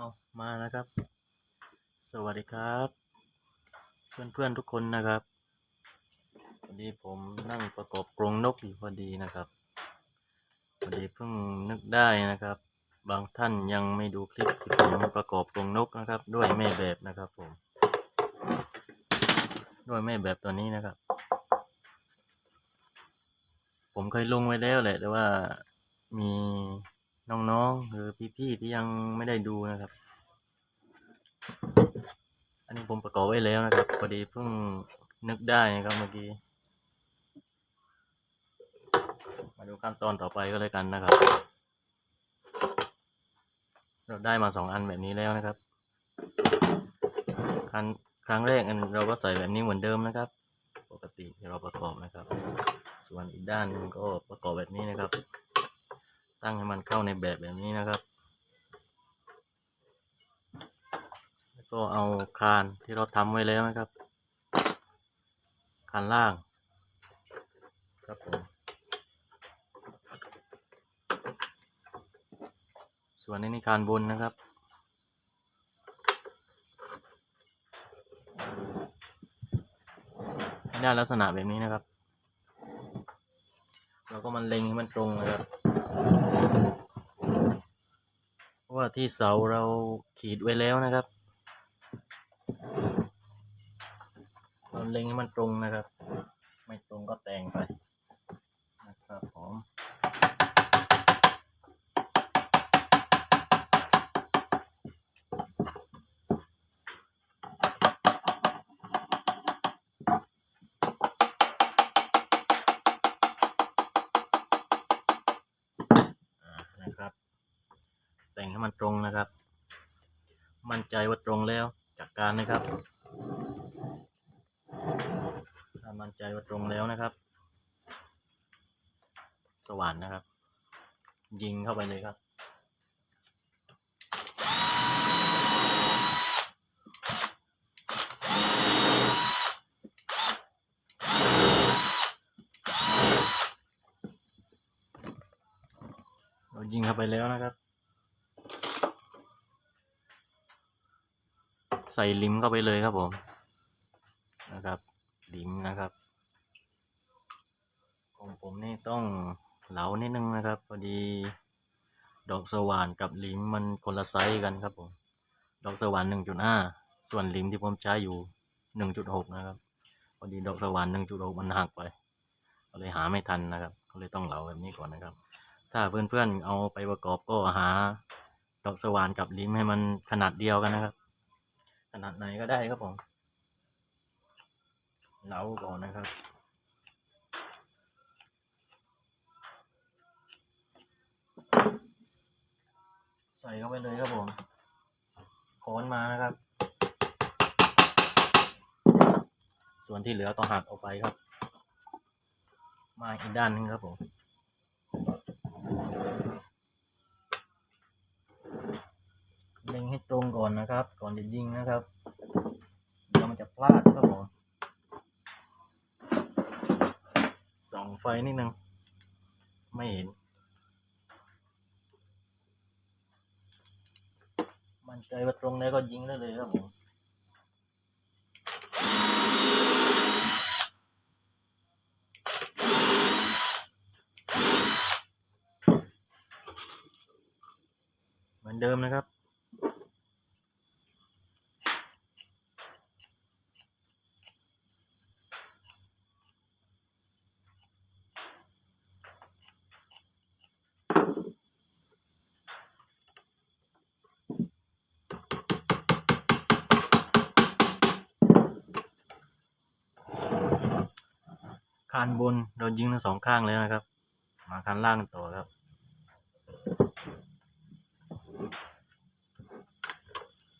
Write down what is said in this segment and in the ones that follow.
เอามานะครับ สวัสดีครับ เพื่อนๆทุกคนนะครับพอดีผมนั่งประกอบกรงนกอยู่พอดีนะครับพอดีเพิ่งนึกได้นะครับ บางท่านยังไม่ดูคลิปที่ผมประกอบกรงนกนะครับ ด้วยแม่แบบนะครับผม ด้วยแม่แบบตัวนี้นะครับ ผมเคยลงไว้แล้วแหละแต่ว่ามี น้องๆหรือพี่ๆที่ยังไม่ได้ดูนะครับ อันนี้ผมประกอบไว้แล้วนะครับพอดีเพิ่งนึกได้นะครับเมื่อกี้ มาดูขั้นตอนต่อไปก็เลยกันนะครับ เราได้มาสองอันแบบนี้แล้วนะครับครั้งครั้งแรกอันเราก็ใส่แบบนี้เหมือนเดิมนะครับ ปกติที่เราประกอบนะครับ ส่วนอีกด้านนึงก็ประกอบแบบนี้นะครับ ตั้งให้มันเข้าในแบบแบบนี้นะครับ แล้วก็เอาคานที่เราทำไว้แล้วนะครับ คานล่าง ครับผมส่วนนี้นี่คานบนนะครับให้ได้ลักษณะแบบนี้นะครับ เราก็มันเล็งให้มันตรงนะครับ เพราะว่าที่เสาเราขีดไว้แล้วนะครับเราเล็งให้มันตรงนะครับ ไม่ตรงก็แต่งไปนะครับผมอ่านะครับ แต่งให้มันตรงนะครับ มั่นใจว่าตรงแล้วจากการนะครับถ้ามั่นใจว่าตรงแล้วนะครับ สว่านนะครับ ยิงเข้าไปเลยครับเรายิงเข้าไปแล้วนะครับ ส่ลิมเข้าไปเลยครับผมนะครับลิมนะครับของผมนี่ต้องเหลานิดนึงนะครับพอดี ดอกสว่านกับลิมมันคนละไซส์กันครับผมดอกสว่านหนึ่งจุดห้าส่วนลิมที่ผมใช้อยู่หนึ่งจุดหกนะครับ พอดีดอกสว่านหนึ่งจุดหกมันหักไปก็เลยหาไม่ทันนะครับก็เลยต้องเหลาแบบนี้ก่อนนะครับ ถ้าเพื่อนๆเอาไปประกอบก็หาดอกสว่านกับลิมให้มันขนาดเดียวกันนะครับ นาดไหนก็ได้ครับผมเหลาก่อนนะครับใส่เข้าไปเลยครับผมโคนมานะครับ ส่วนที่เหลือต้องหักออกไปครับ มาอีกด้านหนึงครับผม เล็ง ให้ตรงก่อนนะครับ ก่อนจะยิงนะครับเดี๋ยวมันจะพลาดครับผมส่องไฟนิดนึงไม่เห็น มั่นใจว่าตรงไหนก็ยิงได้เลยครับผมเหมือนเดิมนะครับานบนโดนยิงทั้งสองข้างเลยนะครับ มาคันล่างต่อครับ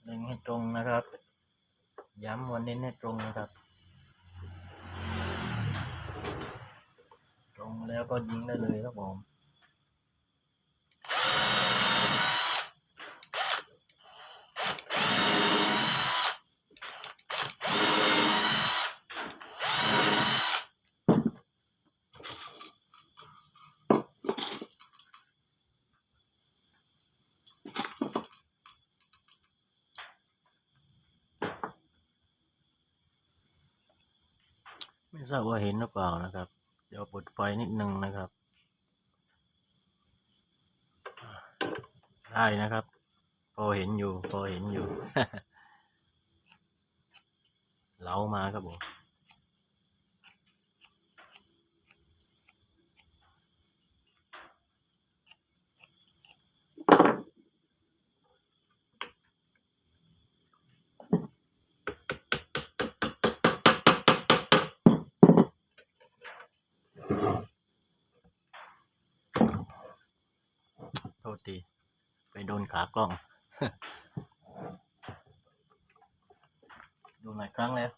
เล็งให้ตรงนะครับ ย้ำวันเน้นให้ตรงนะครับ ตรงแล้วก็ยิงได้เลยครับผม ห็นหรือเปล่านะครับ เดี๋ยวเปิดไฟนิดนึงนะครับ ได้นะครับ พอเห็นอยู่ พอเห็นอยู่ เล้ามาครับผม ทีไปโดนขากล้อง ดูหลายครั้งแล้ว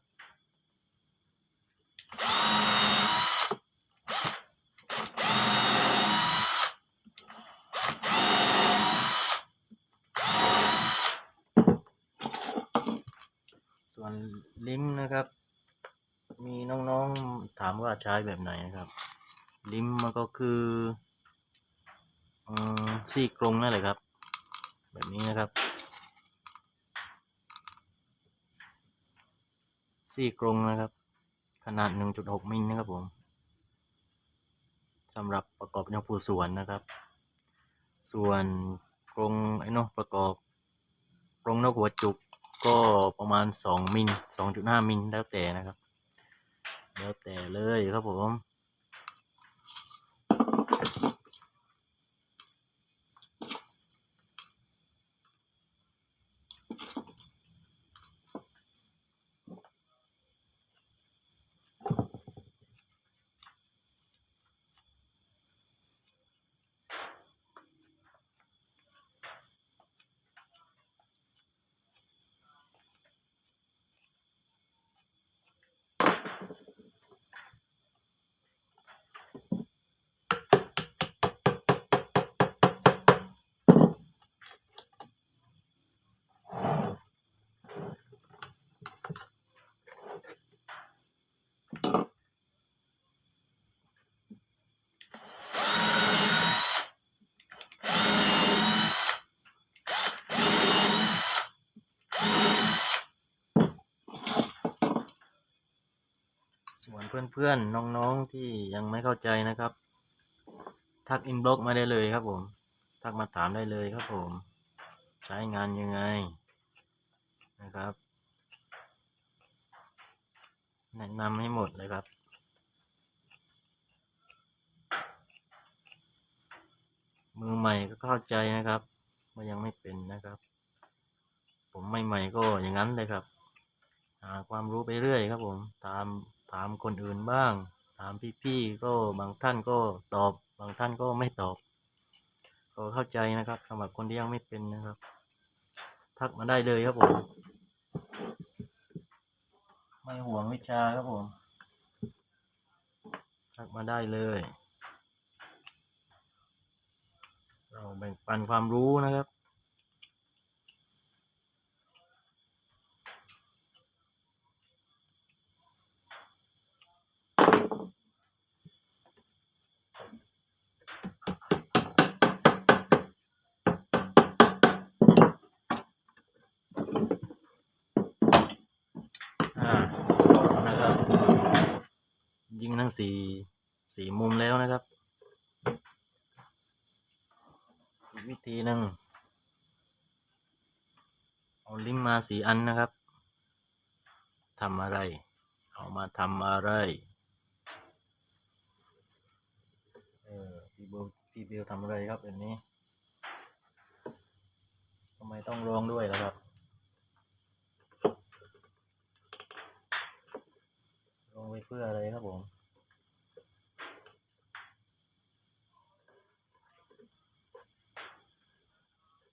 ส่วนลิ้มนะครับ มีน้องๆถามว่าใช้แบบไหนนะครับ ลิ้มมันก็คือ ซี่กรงนั่นแหละครับ แบบนี้นะครับ ซี่กรงนะครับ ขนาด 1.6 มิลนะครับผมสำหรับประกอบยางผูส่วนนะครับ ส่วนกรงไอ้นอะประกอบกรงนกหัวจุกก็ประมาณ 2 มิล 2.5 มิลแล้วแต่นะครับ แล้วแต่เลยครับผม เพื่อนๆน้องๆที่ยังไม่เข้าใจนะครับ ทักอินบล็อกมาได้เลยครับผม ทักมาถามได้เลยครับผม ใช้งานยังไงนะครับ แนะนำให้หมดเลยครับมือใหม่ก็เข้าใจนะครับว่ายังไม่เป็นนะครับ ผมใหม่ๆก็อย่างนั้นเลยครับ หาความรู้ไปเรื่อยครับผมตามถามคนอื่นบ้าง ถามพี่ๆก็บางท่านก็ตอบ บางท่านก็ไม่ตอบก็เข้าใจนะครับสำหรับคนที่ยังไม่เป็นนะครับ ทักมาได้เลยครับผม ไม่ห่วงวิชาครับผม ทักมาได้เลย เราแบ่งปันความรู้นะครับ อ่านะครับ ยิงทั้ง สี่สี่มุมแล้วนะครับอีกวิธีหนึ่งเอาลิงก์มาสีอันนะครับทำอะไร เอามาทำอะไรเออพี่เบลพี่เบลทำอะไรครับแบบนี้ทำไมต้องร้องด้วยล่ะครับลงไปเพื่ออะไรครับผม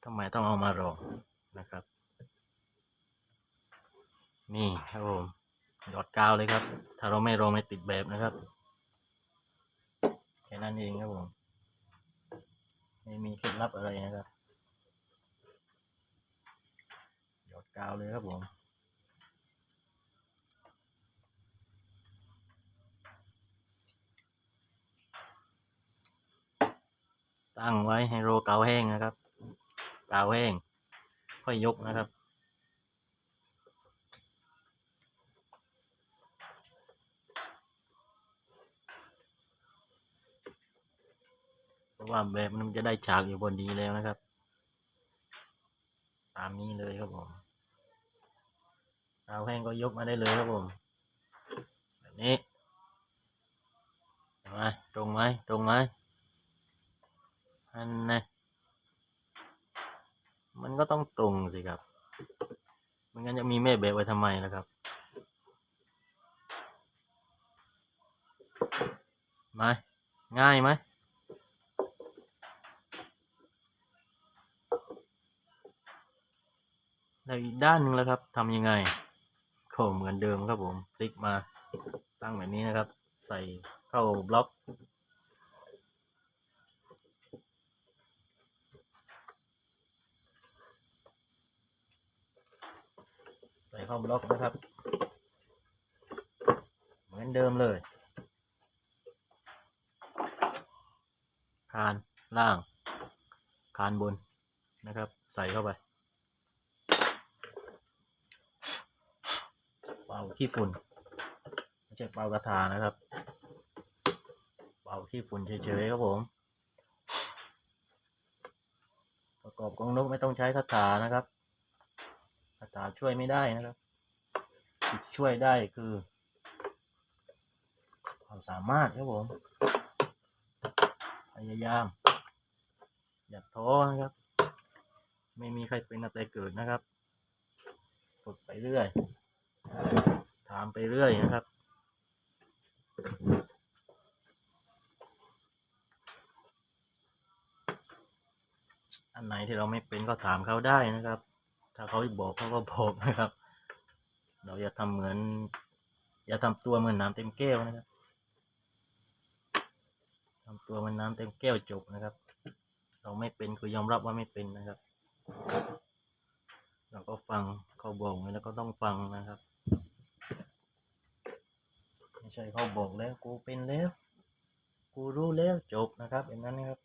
ทำไมต้องเอามารองนะครับ นี่ครับผมหยอดกาวเลยครับ ถ้าเราไม่รองไม่ติดแบบนะครับแค่นั้นเองครับผมไม่มีเคล็ดลับอะไรนะครับหยอดกาวเลยครับผมตั้งไว้ให้โรกาวแห้งนะครับ กาวแห้ง ค่อยยกนะครับ เพราะว่าแบบมันจะได้ฉากอยู่บนดีแล้วนะครับ ตามนี้เลยครับผมกาวแห้งก็ยกมาได้เลยครับผมแบบนี้มตรงไหมตรงไหมอันนี้ มันก็ต้องตรงสิครับมันงั้นจะมีแม่แบบไว้ทำไมล่ะครับไหมง่ายไหมแล้วอีกด้านหนึ่งแล้วครับทำยังไงก็เหมือนเดิมครับผม คลิกมาตั้งแบบนี้นะครับ ใส่เข้าบล็อก เข้าบล็อกนะครับ เหมือนเดิมเลยคานล่างคานบนนะครับ ใส่เข้าไปเป่าขี้ฝุ่นไม่ใช่เป่ากระถานะครับเป่าขี้ฝุ่นเฉยๆครับผม ประกอบกรงนกไม่ต้องใช้คาถานะครับาช่วยไม่ได้นะครับช่วยได้คือ ความสามารถครับผม พยายาม อย่าท้อนะครับ ไม่มีใครเป็นอะไรเกิดนะครับฝึกไปเรื่อยถามไปเรื่อยนะครับอันไหนที่เราไม่เป็นก็ถามเขาได้นะครับ ถ้าเขาบอกเขาก็บอกนะครับ เราอย่าทำเหมือน อย่าทำตัวเหมือนน้ำเต็มแก้วนะครับทำตัวเหมือนน้ำเต็มแก้วจบนะครับ เราไม่เป็นคือยอมรับว่าไม่เป็นนะครับ เราก็ฟังเขาบอกแล้วก็ต้องฟังนะครับไม่ใช่เขาบอกแล้วกูเป็นแล้ว กูรู้แล้วจบนะครับอย่างนั้นนะครับ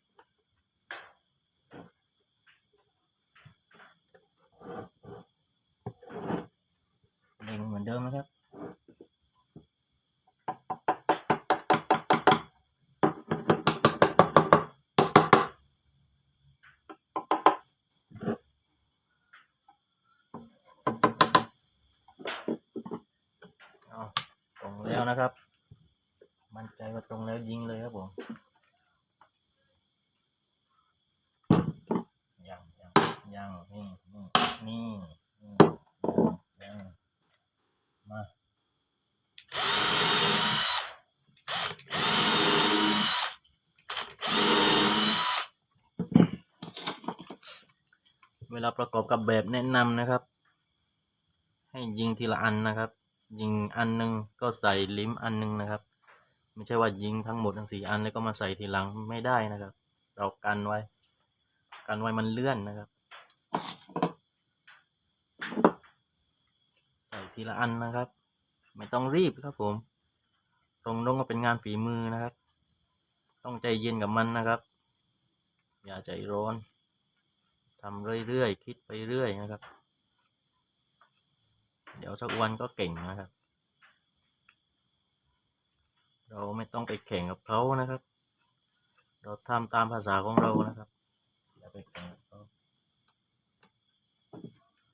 เล็งเหมือนเดิมนะครับ เอาตรงแล้วนะครับ มั่นใจว่าตรงแล้วยิงเลยครับผม ยังยังังนี่นี่นี่นี่ยังมาเวลาประกอบกับแบบแนะนำนะครับ ให้ยิงทีละอันนะครับ ยิงอันหนึงก็ใส่ลิ้มอันหนึงนะครับ ไม่ใช่ว่ายิงทั้งหมดทั้งสี่อันแล้วก็มาใส่ทีหลังไม่ได้นะครับ เรากันไว้ กันไว้มันเลื่อนนะครับ ใส่ ทีละอันนะครับ ไม่ต้องรีบครับผม ตรงน้องก็เป็นงานฝีมือนะครับ ต้องใจเย็นกับมันนะครับ อย่าใจร้อนทำเรื่อยๆ คิดไปเรื่อยนะครับ เดี๋ยวสักวันก็เก่งนะครับ เราไม่ต้องไปแข่งกับเขานะครับ เราทำตามภาษาของเรานะครับ อย่าไปแข่งกับเขา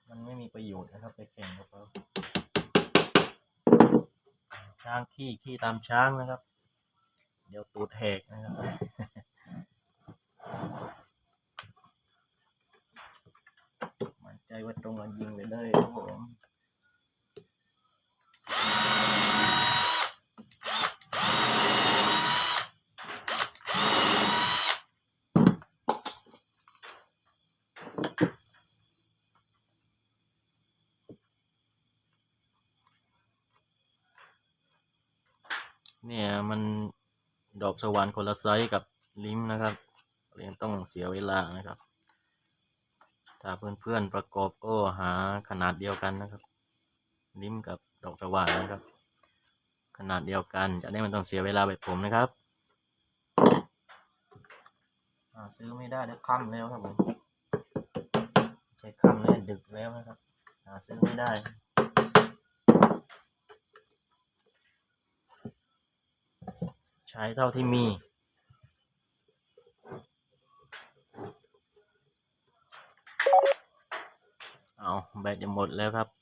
มันไม่มีประโยชน์นะครับ ไปแข่งกับเขา ช้างขี้ขี้ตามช้างนะครับ เดี๋ยวตูดแหกนะครับ มั่นใจว่าตรงกันยิงไปเลยครับผม เนี่ยมัน ดอกสวรรค์คนละไซส์กับลิ้มนะครับ เรียนต้องเสียเวลานะครับ ถ้าเพื่อนๆประกอบก็หาขนาดเดียวกันนะครับ ลิ้มกับดอกสวรรค์นะครับ ขนาดเดียวกันจะได้ไมันต้องเสียเวลาแบบผมนะครับหาซื้อไม่ได้แล้วค่ำแล้วครับผมใช้ค่ำแล้วดึกแล้วนะครับหาซื้อไม่ได้ ช้เท่าที่มี เอาแบตจะหมดแล้วครับ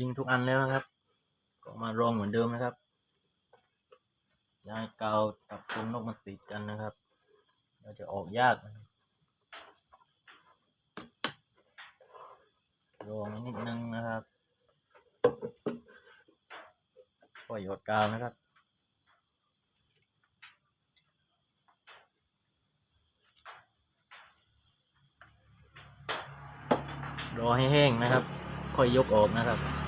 ยิงทุกอันแล้วนะครับ ก็มารองเหมือนเดิมนะครับย้ายกาวกับกรงนกมันติดกันนะครับ เราจะออกยากรองนิดนึงนะครับปล่อยหยดกาวนะครับรอให้แห้งนะครับ ค่อยยกออกนะครับ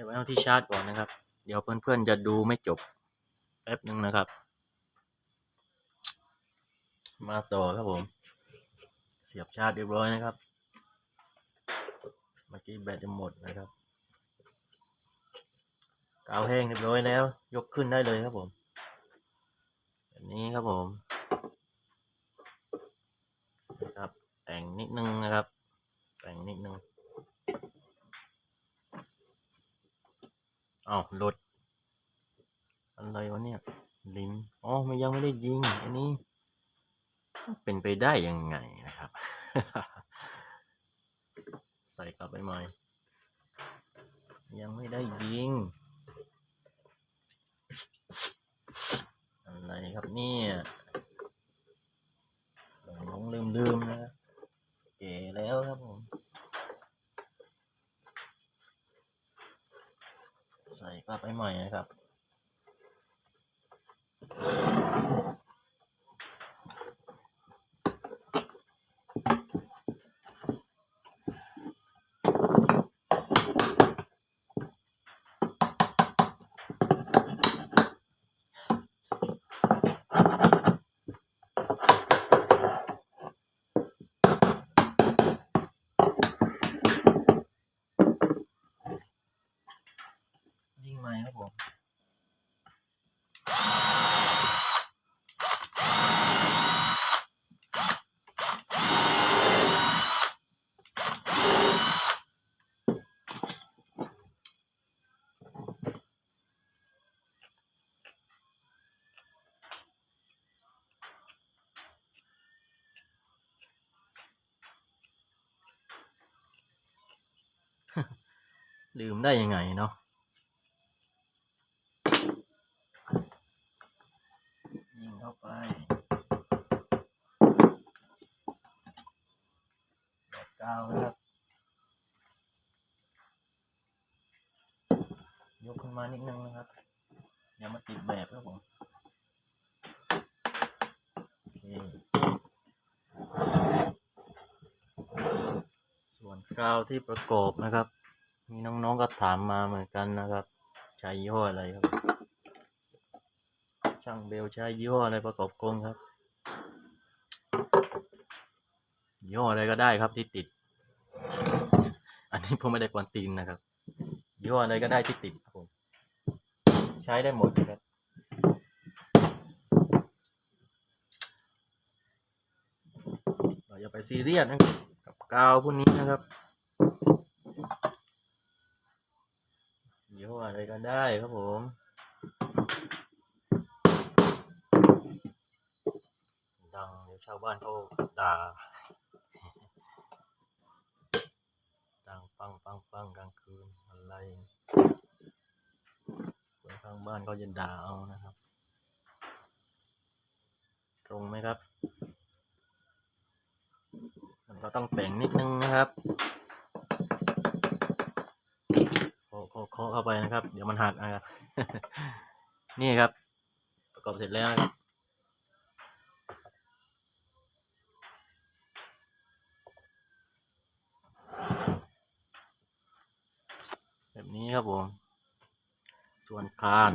ดี๋ยวไปเอาที่ชาร์จก่อนนะครับ เดี๋ยวเพื่อนๆจะดูไม่จบแป๊บหนึ่งนะครับ มาต่อครับผม เสียบชาร์จเรียบร้อยนะครับ เมื่อกี้แบตจะหมดนะครับกาวแห้งเรียบร้อยแล้ว ยกขึ้นได้เลยครับผมแบบนี้ครับผมนะครับแต่งนิดนึงนะครับ แต่งนิดนึง อ้าวหลดอะไรวะเนี่ย ลิ้นอ๋อมันยังไม่ได้ยิง อันนี้ เป็นไปได้ยังไงนะครับ ใส่กลับไปใหม่ยังไม่ได้ยิง อะไรครับเนี่ยหลงลืมลืมๆนะเก๋แล้วครับผม ใส่กลับไปใหม่นะครับ ลืมได้ยังไงเนาะยิงเข้าไปหลอดกาวนะครับ ยกขึ้นมานิดนึงนะครับ อย่ามาติดแบบครับผมโอเคส่วนกาวที่ประกอบนะครับ น้องๆก็ถามมาเหมือนกันนะครับ ใช้ยี่ห้ออะไรครับ ช่างเบลใช้ยี่ห้ออะไรประกอบกรงครับยี่ห้ออะไรก็ได้ครับที่ติด อันนี้ผมไม่ได้กวนตีนนะครับยี่ห้ออะไรก็ได้ที่ติดครับผมใช้ได้หมดครับเราอย่าไปซีเรียสนะกับกาวพวกนี้นะครับ ยี่ห้อะไรก็ได้ครับผมดังเดี๋ยวชาวบ้านเขาด่าดังปังปังปังกลางคืนอะไรคนข้างบ้านก็จะด่าเอานะครับ ตรงไหมครับก็ต้องแต่งนิดนึงนะครับ เคาะเข้าไปนะครับ เดี๋ยวมันหักนะครับ นี่ครับ ประกอบเสร็จแล้วครับแบบนี้ครับผม ส่วนคาน